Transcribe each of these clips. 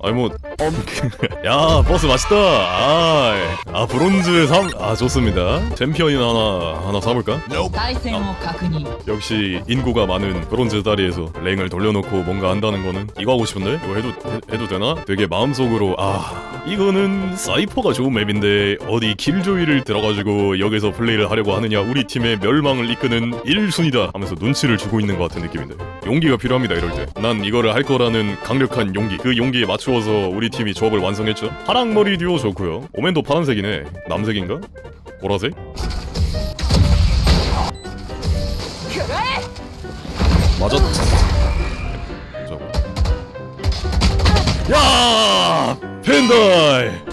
아니 뭐, 야 버스 맛있다. 아, 아 브론즈 3, 아 좋습니다. 챔피언이나 하나 하나 사볼까? 対戦を確認 역시 인구가 많은 브론즈 다리에서 랭을 돌려놓고 뭔가 한다는 거는 이거 하고 싶은데 이거 해도 해, 해도 되나? 되게 마음속으로 아 이거는 사이퍼가 좋은 맵인데 어디 킬조이를 들어가지고 여기서 플레이를 하려고 하느냐 우리 팀의 멸망을 이끄는 1순위다 하면서 눈치를 주고 있는 것 같은 느낌인데 용기가 필요합니다 이럴 때 난 이거를 할 거라는 강력한 용기 그 용기에 맞 추어서 우리 팀이 조합을 완성했죠 파랑머리 듀오 좋고요 오멘도 파란색이네 남색인가? 보라색? 맞았. 야! 펜다이.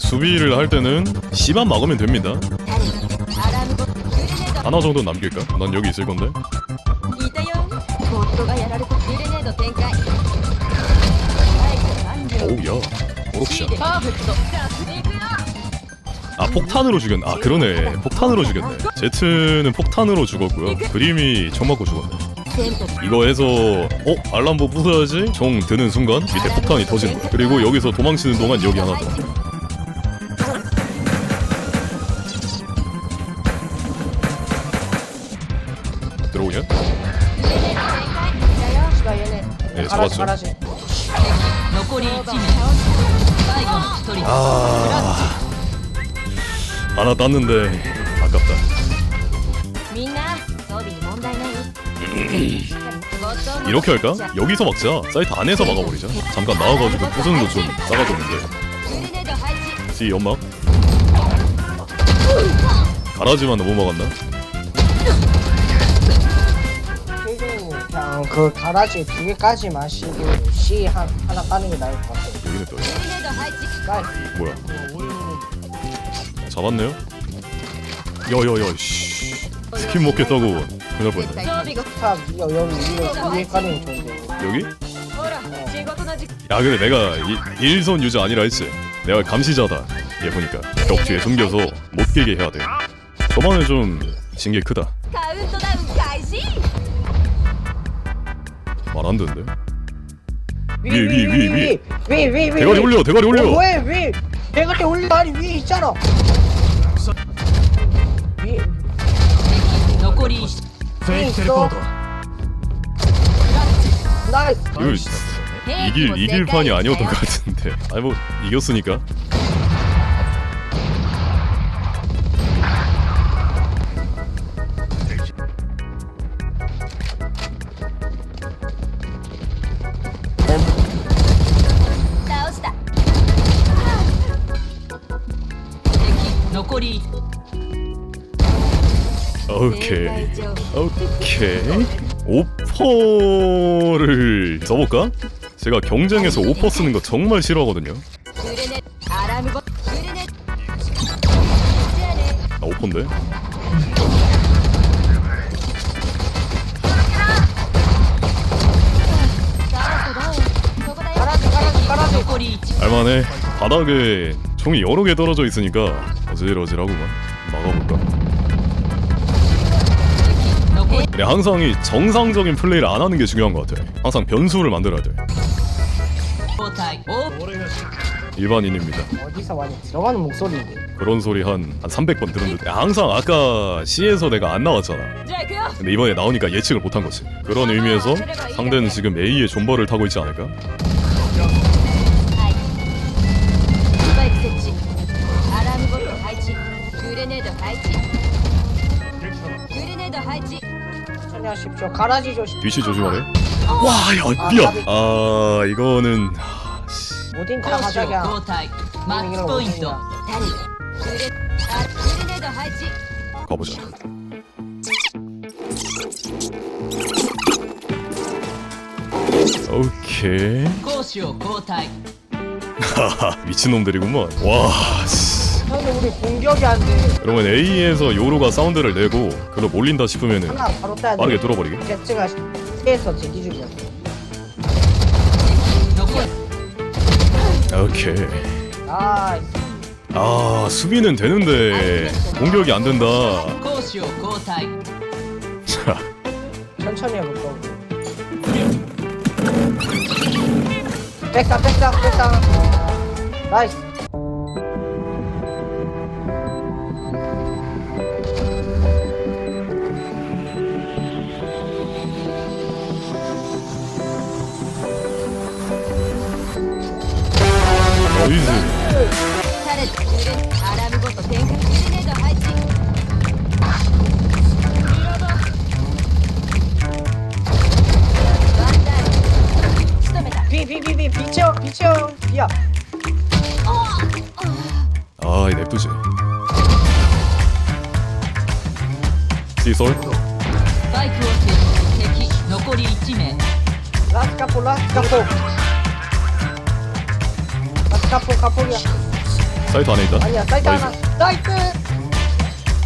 수비를 할 때는 씨만 막으면 됩니다. 하나 정도 남길까? 난 여기 있을 건데. 오우야 오록샤 아, 아 폭탄으로 죽였네. 아 그러네. 폭탄으로 죽였네. 제트는 폭탄으로 죽었고요. 그림이 총 맞고 죽었네. 이거 해서 어? 알람보 뭐 부숴야지? 종 드는 순간 밑에 폭탄이 터지는 거야. 그리고 여기서 도망치는 동안 여기 하나 더. 잡았죠. 가라지 残り1名最後の1人 아 하나 땄는데 아깝다. みんな装備に問題ないボットも 이렇게 할까? 여기서 막자. 사이트 안에서 막아버리자. 잠깐 나와가지고 부수는 거좀 싸가졌는데. グレネード配置 C 연막. 가라지만 너무 막았나? 그냥 그 가라지 두 개까지 마시고 C 한, 하나 까는 게 나을 것 같아 여기는 또 グレネード配置 까이 뭐야? 잡았네요? 야야야 씨 스킨 먹겠다고 큰일 뻔했네 装備が 탑 여, 여기 위에, 위에 까는 게 좋은데 여기? ほら仕事の時 야 그래 내가 이, 일선 유저 아니라 했지 내가 감시자다 얘 보니까 벽 뒤에 숨겨서 못 깨게 해야 돼 저번에 좀 징계 크다 カウントダ 말 안 되는데? 위, 위에, 위에, 위에, 위에. 위에 위에 위에 대가리 올려 대가리 올려. 어, 왜 위? 대가리 올려. 아니 위에 있잖아. 위에 残り 위에 있어. 나이스. 이거 이길 이길 판이 아니었던 것 같은데. 아니 뭐 이겼으니까 소리. 오케이. 오케이. 오퍼를 써볼까? 제가 경쟁에서 오퍼 쓰는 거 정말 싫어하거든요. 아, 오퍼인데? 알만해. 바닥에 총이 여러 개 떨어져 있으니까 어질어질하고만 막아볼까? 그냥 항상 이 정상적인 플레이를 안 하는 게 중요한 것 같아. 항상 변수를 만들어야 돼. 일반인입니다. 어디서 많이 들어가는 목소리인데. 그런 소리 한, 한 300번 들었는데. 항상 아까 C에서 내가 안 나왔잖아. 근데 이번에 나오니까 예측을 못한 거지. 그런 의미에서 상대는 지금 A의 존버를 타고 있지 않을까? 천천히 하십시오 가라지 조심 뒤시 조심하래 와야 미안 아 이거는 하, 씨. 모딘 다 攻守 가자기야 交代マッチポイントタリグレあグレネード配置 가보자 오케이 攻守を交代 하하 미친놈들이구만 와 씨. 형님 우리 공격이 안 돼. 그러면 A에서 요로가 사운드를 내고 그로 몰린다 싶으면은 하나 바로 따야 돼. 빠르게 뚫어버리게 제츠가 C에서 제기 중이야. 오케이 아, 아 수비는 되는데 공격이 안 된다 攻守を交代 자 천천히 해볼 거고. 백상, 백상, 백상. 나이스. 留めた 비, 비, 비, 비, 비쳐, 비쳐. 야, 아이 냅두지 시솔 スパイクを設置敵残り1名 라스 카포, 라스 카포. 라스 카포, 카포야. 사이트 안에 있다 아니야, 사이트 하나. 나이스.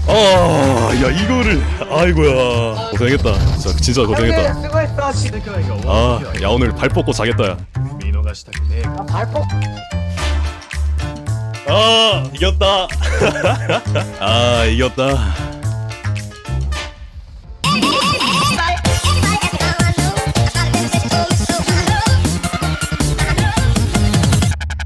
아야 이거를 아이고야 고생했다 진짜 진짜 고생했다 형님, 수고했어. 지금. 아야 오늘 발 뻗고 자겠다 야. 見逃したくねえ 아, 발포. 아 이겼다 아 이겼다